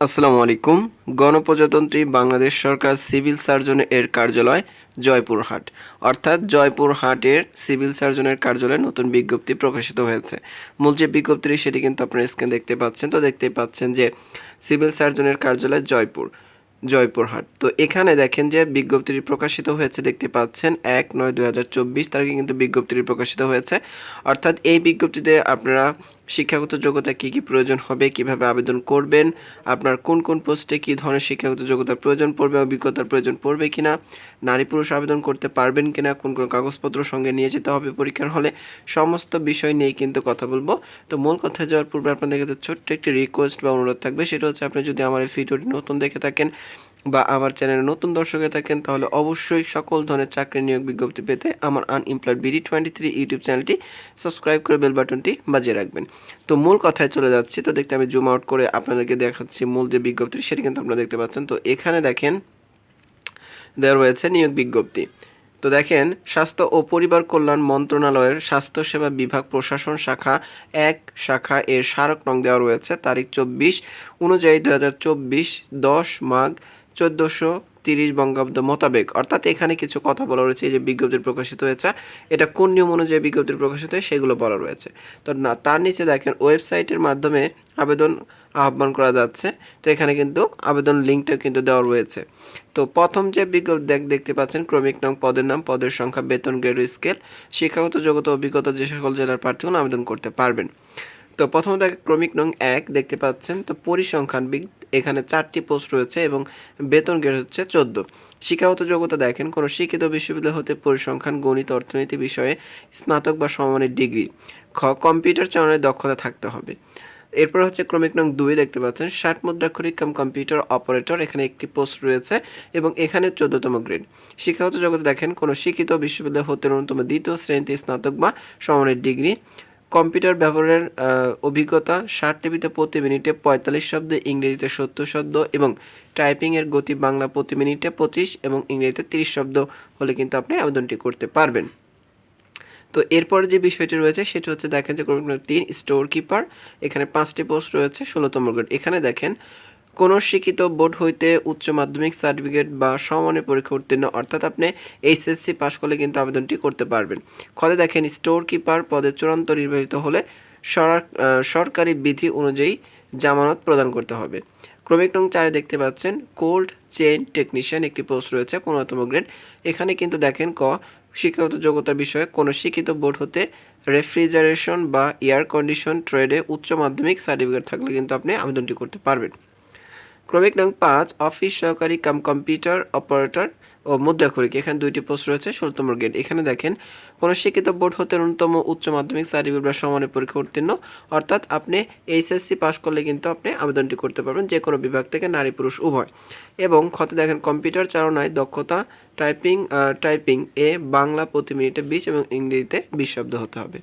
আসসালামু আলাইকুম। গণপ্রজাতন্ত্রী বাংলাদেশ সরকার সিভিল সার্জন এর কার্যালয় জয়পুরহাট। অর্থাৎ জয়পুরহাটের সিভিল সার্জনের কার্যালয়ে নতুন বিজ্ঞপ্তি প্রকাশিত হয়েছে। মূল যে বিজ্ঞপ্তি সেটি কিন্তু আপনারা স্ক্রিন দেখতে পাচ্ছেন। তো দেখতে পাচ্ছেন যে সিভিল সার্জনের কার্যালয় জয়পুর, জয়পুরহাট। তো এখানে দেখেন যে বিজ্ঞপ্তিটি প্রকাশিত হয়েছে, দেখতে পাচ্ছেন এক নয় দু হাজার চব্বিশ তারিখে কিন্তু বিজ্ঞপ্তিটি প্রকাশিত হয়েছে। অর্থাৎ এই বিজ্ঞপ্তিতে আপনারা শিক্ষাগত যোগ্যতা কী কী প্রয়োজন হবে, কীভাবে আবেদন করবেন, আপনার কোন কোন পোস্টে কী ধরনের শিক্ষাগত যোগ্যতার প্রয়োজন পড়বে অভিজ্ঞতার প্রয়োজন পড়বে কিনা, নারী পুরুষ আবেদন করতে পারবেন কিনা, কোন কোন কাগজপত্র সঙ্গে নিয়ে যেতে হবে পরীক্ষার হলে, সমস্ত বিষয় নিয়ে কিন্তু কথা বলব। তো মূল কথা যাওয়ার পূর্বে আপনাদের কাছে ছোট্ট একটি রিকোয়েস্ট বা অনুরোধ থাকবে, সেটা হচ্ছে আপনি যদি আমার এই ভিডিওটি নতুন দেখে থাকেন বা আমার চ্যানেলে নতুন দর্শকে থাকেন, তাহলে অবশ্যই সকল ধরনের চাকরি নিয়োগ বিজ্ঞপ্তি পেতে আমার unemployed BD twenty three YouTube চ্যানেলটি সাবস্ক্রাইব করে বেল বাটনটি বাজিয়ে রাখবেন। তো মূল কথায় চলে যাচ্ছি, তো দেখতে আমি জুম আউট করে আপনাদেরকে দেখাচ্ছি মূল যে বিজ্ঞপ্তি, সেটি কিন্তু আপনারা দেখতে পাচ্ছেন। তো এখানে দেখেন, দেওয়া রয়েছে নিয়োগ বিজ্ঞপ্তি। তো দেখেন, স্বাস্থ্য ও পরিবার কল্যাণ মন্ত্রণালয়ের স্বাস্থ্যসেবা বিভাগ প্রশাসন শাখা এক শাখা এর স্মারক নং দেওয়া রয়েছে, তারিখ চব্বিশ অনুযায়ী দু হাজার চব্বিশ দশ মাঘ চোদ্দোশো তিরিশ বঙ্গাব্দ মোতাবেক। অর্থাৎ এখানে কিছু কথা বলা রয়েছে যে বিজ্ঞপ্তি প্রকাশিত হয়েছে। এটা কোন নিয়ম অনুযায়ী বিজ্ঞপ্তি প্রকাশিত হয় সেগুলো বলা রয়েছে। তো না, তার নিচে দেখেন, ওয়েবসাইটের মাধ্যমে আবেদন আহ্বান করা যাচ্ছে। তো এখানে কিন্তু আবেদন লিঙ্কটা কিন্তু দেওয়া রয়েছে। তো প্রথম যে বিজ্ঞপ্তি দেখ, দেখতে পাচ্ছেন, ক্রমিক নাম পদের নাম, পদের সংখ্যা, বেতন, গ্রেড স্কেল, শিক্ষাগত যোগ্যতা, অভিজ্ঞতা, যে সকল জেলার প্রার্থীগণ আবেদন করতে পারবেন। তো প্রথমত ক্রমিক নং এক দেখতে পাচ্ছেন। তো পরিসংখ্যান বিগ, এখানে চারটি পোস্ট রয়েছে এবং বেতন গ্রেড হচ্ছে চোদ্দ। শিক্ষাগত যোগ্যতা দেখেন, কোনো শিক্ষিত বিশ্ববিদ্যালয় হতে পরিসংখ্যান, গণিত, অর্থনীতি বিষয়ে স্নাতক বা সমমানের ডিগ্রি। খ, কম্পিউটার চালানোর দক্ষতা থাকতে হবে। এরপর হচ্ছে ক্রমিক নং দুই দেখতে পাচ্ছেন, ষাট মুদ্রাক্ষরিক কাম কম্পিউটার অপারেটর, এখানে একটি পোস্ট রয়েছে এবং এখানে চোদ্দতম গ্রেড। শিক্ষাগত জগতে দেখেন, কোনো শিক্ষিত বিশ্ববিদ্যালয় হতে ন্যূনতম দ্বিতীয় শ্রেণীতে স্নাতক বা সমমানের ডিগ্রি। কম্পিউটার ব্যবহারের অভিজ্ঞতা, ষাট টিভিতে প্রতি মিনিটে পঁয়তাল্লিশ শব্দে ইংরেজিতে সত্তর শব্দ এবং টাইপিংয়ের গতি বাংলা প্রতি মিনিটে পঁচিশ এবং ইংরেজিতে তিরিশ শব্দ হলে কিন্তু আপনি আবেদনটি করতে পারবেন। তো এরপর যে বিষয়টি রয়েছে সেটি হচ্ছে দেখেন যে ক্রমিক তিন স্টোর কিপার এখানে পাঁচটি পোস্ট রয়েছে, ষোলোতম গ্রেড। এখানে দেখেন কোনো শিক্ষিত বোর্ড হইতে উচ্চ মাধ্যমিক সার্টিফিকেট বা সমানে পরীক্ষা উত্তীর্ণ, অর্থাৎ আপনি এইচএসসি পাশ করলে কিন্তু আবেদনটি করতে পারবেন। খলে দেখেন, স্টোর কিপার পদে চূড়ান্ত নির্বাচিত হলে সরকারি বিধি অনুযায়ী জামানত প্রদান করতে হবে। ক্রমিক নং চারে দেখতে পাচ্ছেন, কোল্ড চেইন টেকনিশিয়ান একটি পোস্ট রয়েছে, পনেরোতম গ্রেড। এখানে কিন্তু দেখেন, ক, শিক্ষাগত যোগ্যতার বিষয়ে কোনো শিক্ষিত বোর্ড হতে রেফ্রিজারেশন বা এয়ার কন্ডিশন ট্রেডে উচ্চ মাধ্যমিক সার্টিফিকেট থাকলে কিন্তু আপনি আবেদনটি করতে পারবেন। ক্রমিক নং পাঁচ, অফিস, সহকারী, কাম, কম্পিউটার, অপারেটর ও মুদ্রাক্ষরিক। এখানে দুইটি পোস্ট রয়েছে, ষোলতম গ্রেড। এখানে দেখেন, কোনো শিক্ষিত বোর্ড হতে ন্যূনতম উচ্চ মাধ্যমিক সার্টিফিকেট বা সমানের পরীক্ষা উত্তীর্ণ। অর্থাৎ আপনি এইচএসসি পাস করলে কিন্তু আপনি আবেদনটি করতে পারবেন, যে কোনো বিভাগ থেকে, নারী, পুরুষ, উভয়। এবং ক্ষতে দেখেন, কম্পিউটার চালনায় দক্ষতা, টাইপিং টাইপিং এ বাংলা প্রতি মিনিটে বিশ এবং ইংরেজিতে বিশ শব্দ হতে হবে।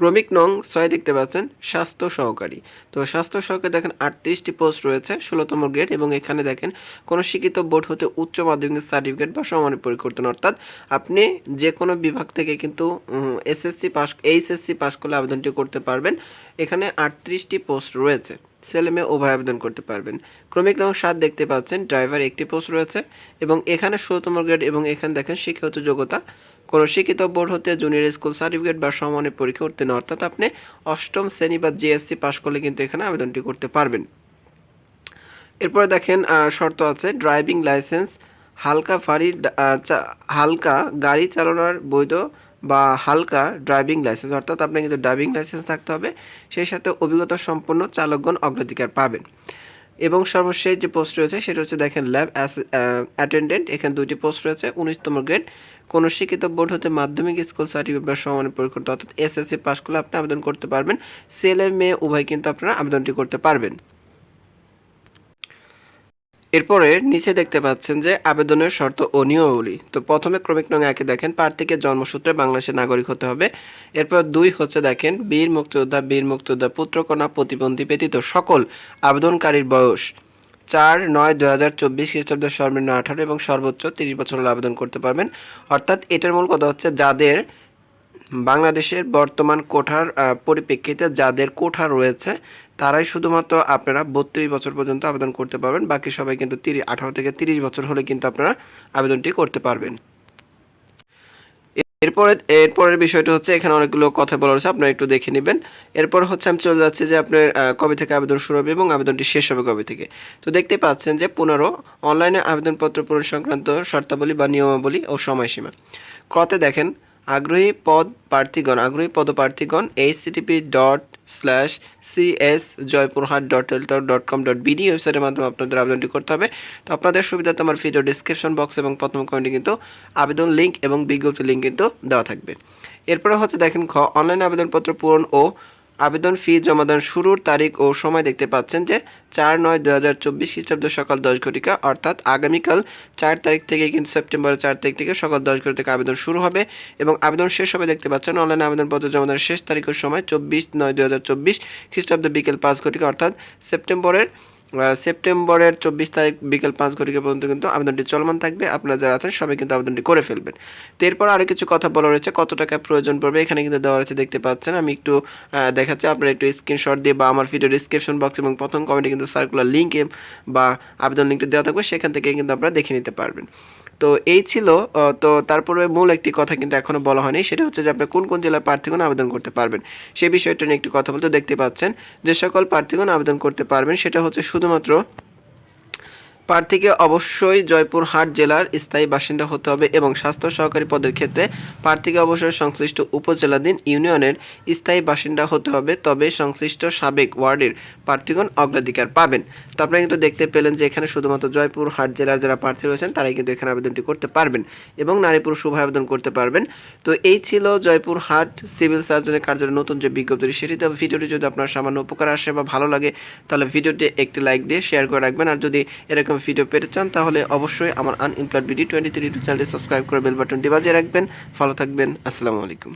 ক্রমিক নং ছয় দেখতে পাচ্ছেন, স্বাস্থ্য সহকারী। তো স্বাস্থ্য সহকারী দেখেন আটত্রিশটি পোস্ট রয়েছে, ষোলোতম গ্রেড এবং এখানে দেখেন কোনো শিক্ষিত বোর্ড হতে উচ্চ মাধ্যমিক সার্টিফিকেট বা সমানের পরিবর্তন। অর্থাৎ আপনি যে কোনো বিভাগ থেকে কিন্তু এসএসসি পাস, এইচএসসি পাস করলে আবেদনটি করতে পারবেন। এখানে আটত্রিশটি পোস্ট রয়েছে, ছেলে মেয়ে উভয় আবেদন করতে পারবেন। ক্রমিক নং সাত দেখতে পাচ্ছেন, ড্রাইভার একটি পোস্ট রয়েছে এবং এখানে ষোলোতম গ্রেড এবং এখানে দেখেন শিক্ষাগত যোগ্যতা। কোনো শিক্ষিত বোর্ড হতে জুনিয়র স্কুল সার্টিফিকেট বা সমানের পরীক্ষা উত্তীর্ণ, অর্থাৎ আপনি অষ্টম শ্রেণি বা জিএসসি পাশ করলে কিন্তু এখানে আবেদনটি করতে পারবেন। এরপরে দেখেন শর্ত আছে ড্রাইভিং লাইসেন্স হালকা ফারি হালকা গাড়ি চালানোর বৈধ বা হালকা ড্রাইভিং লাইসেন্স অর্থাৎ আপনার কিন্তু ড্রাইভিং লাইসেন্স থাকতে হবে, সেই সাথে অভিজ্ঞতা সম্পন্ন চালকগণ অগ্রাধিকার পাবেন। এবং সর্বশেষ যে পোস্ট রয়েছে সেটা হচ্ছে দেখেন ল্যাব অ্যাটেন্ডেন্ট এখানে দুটি পোস্ট রয়েছে, উনিশতম গ্রেড কোনো শিক্ষিত বোর্ড হতে মাধ্যমিক স্কুল সার্টিফিকেট বা সমানের পরীক্ষা, অর্থাৎ এসএসসি পাস করলে আপনি আবেদন করতে পারবেন। ছেলে, মেয়ে, উভয় কিন্তু আপনারা আবেদনটি করতে পারবেন। এরপরে নিচে দেখতে পাচ্ছেন যে আবেদনের শর্ত ও নিয়মাবলী তো প্রথমে ক্রমিক নং একে দেখেন প্রার্থীকে জন্মসূত্রে বাংলাদেশের নাগরিক হতে হবে। এরপর দুই হচ্ছে দেখেন, বীর মুক্তিযোদ্ধা বীর মুক্তিযোদ্ধা, পুত্রকন্যা, প্রতিবন্ধী ব্যতীত সকল আবেদনকারীর বয়স চার নয় দু হাজার চব্বিশ খ্রিস্টাব্দ সর্বনিম্ন আঠারো এবং সর্বোচ্চ তিরিশ বছর আবেদন করতে পারবেন। অর্থাৎ এটার মূল কথা হচ্ছে যাদের বাংলাদেশের বর্তমান কোঠার পরিপ্রেক্ষিতে যাদের কোঠা রয়েছে, তারাই শুধুমাত্র আপনারা বত্রিশ বছর পর্যন্ত আবেদন করতে পারবেন। বাকি সবাই কিন্তু তিরিশ, আঠারো থেকে তিরিশ বছর হলে কিন্তু আপনারা আবেদনটি করতে পারবেন। এরপরে, এরপরের বিষয়টা হচ্ছে, এখানে অনেকগুলো কথা বলা রয়েছে আপনারা একটু দেখে নেবেন। এরপর হচ্ছে, আমি চলে যাচ্ছি যে আপনার কবে থেকে আবেদন শুরু হবে এবং আবেদনটি শেষ হবে কবে থেকে। তো দেখতে পাচ্ছেন যে পনেরো, অনলাইনে আবেদনপত্র পূরণ সংক্রান্ত শর্তাবলী বা নিয়মাবলী ও সময়সীমা। ক্রতে দেখেন আগ্রহী পদ প্রার্থীগণ, আগ্রহী পদপ্রার্থীগণ http dot slash CS Joypurhat dot Teletalk dot com dot BD ওয়েবসাইটের মাধ্যমে আপনাদের আবেদনটি করতে হবে। তো আপনাদের সুবিধাতে আমার ভিডিও ডিসক্রিপশন বক্স এবং প্রথম কমেন্টে কিন্তু আবেদন লিঙ্ক এবং বিজ্ঞপ্তি লিঙ্ক কিন্তু দেওয়া থাকবে। এরপরে হচ্ছে দেখেন খ অনলাইন আবেদনপত্র পূরণ ও আবেদন ফি জমাদান শুরুর তারিখ ও সময় দেখতে পাচ্ছেন যে চার নয় দু হাজার চব্বিশ খ্রিস্টাব্দ সকাল দশ ঘটিকা, অর্থাৎ আগামীকাল চার তারিখ থেকে কিন্তু সেপ্টেম্বরের চার তারিখ থেকে সকাল দশ ঘটি থেকে আবেদন শুরু হবে এবং আবেদন শেষ হবে দেখতে পাচ্ছেন অনলাইন আবেদনপত্র জমাদানের শেষ তারিখের সময় চব্বিশ নয় দু হাজার চব্বিশ খ্রিস্টাব্দ বিকেল পাঁচ ঘটিকা, অর্থাৎ সেপ্টেম্বরের সেপ্টেম্বরের চব্বিশ তারিখ বিকেল পাঁচ ঘটিকা পর্যন্ত কিন্তু আবেদনটি চলমান থাকবে। আপনারা যারা আছেন সবাই কিন্তু আবেদনটি করে ফেলবেন। তো এরপর আরও কিছু কথা বলা রয়েছে। কত টাকা প্রয়োজন পড়বে? এখানে কিন্তু দেওয়া রয়েছে, দেখতে পাচ্ছেন। আমি একটু দেখাচ্ছি। আপনারা একটু স্ক্রিনশট দিয়ে বা আমার ভিডিও ডিসক্রিপশন বক্স এবং প্রথম কমেন্টে কিন্তু সার্কুলার লিঙ্কে বা আবেদন লিঙ্কটি দেওয়া থাকবে। সেখান থেকে কিন্তু আপনারা দেখে নিতে পারবেন। তো এই ছিল তো তারপরে মূল একটি কথা কিন্তু এখনও বলা হয়নি, সেটা হচ্ছে যে আপনি কোন কোন জেলার প্রার্থীগণ আবেদন করতে পারবেন। সে বিষয়টা নিয়ে একটি কথা বলতে দেখতে পাচ্ছেন, যে সকল প্রার্থীগণ আবেদন করতে পারবেন, সেটা হচ্ছে শুধুমাত্র প্রার্থীকে অবশ্যই জয়পুরহাট জেলার স্থায়ী বাসিন্দা হতে হবে এবং স্বাস্থ্য সহকারী পদের ক্ষেত্রে প্রার্থীকে অবশ্যই সংশ্লিষ্ট উপজেলাধীন ইউনিয়নের স্থায়ী বাসিন্দা হতে হবে, তবে সংশ্লিষ্ট সাবেক ওয়ার্ডের প্রার্থীগণ অগ্রাধিকার পাবেন। তো আপনারা কিন্তু দেখতে পেলেন যে এখানে শুধুমাত্র জয়পুরহাট জেলার যারা প্রার্থী রয়েছেন, তারাই কিন্তু এখানে আবেদনটি করতে পারবেন এবং নারী পুরুষ উভয় আবেদন করতে পারবেন। তো এই ছিল জয়পুরহাট সিভিল সার্জনের কার্যালয়ের নতুন যে বিজ্ঞপ্তি সেটিতে ভিডিওটি যদি আপনার সামান্য উপকার আসে বা ভালো লাগে, তাহলে ভিডিওটি একটি লাইক দিয়ে শেয়ার করে রাখবেন। আর যদি এরকম ভিডিও পেতে চান, তাহলে অবশ্যই আমার আনএমপ্লয়েড বিডি টোয়েন্টি থ্রি চ্যানেলটি সাবস্ক্রাইব করে বেল বাটনটি বাজিয়ে রাখবেন। ভালো থাকবেন, আসসালামু আলাইকুম।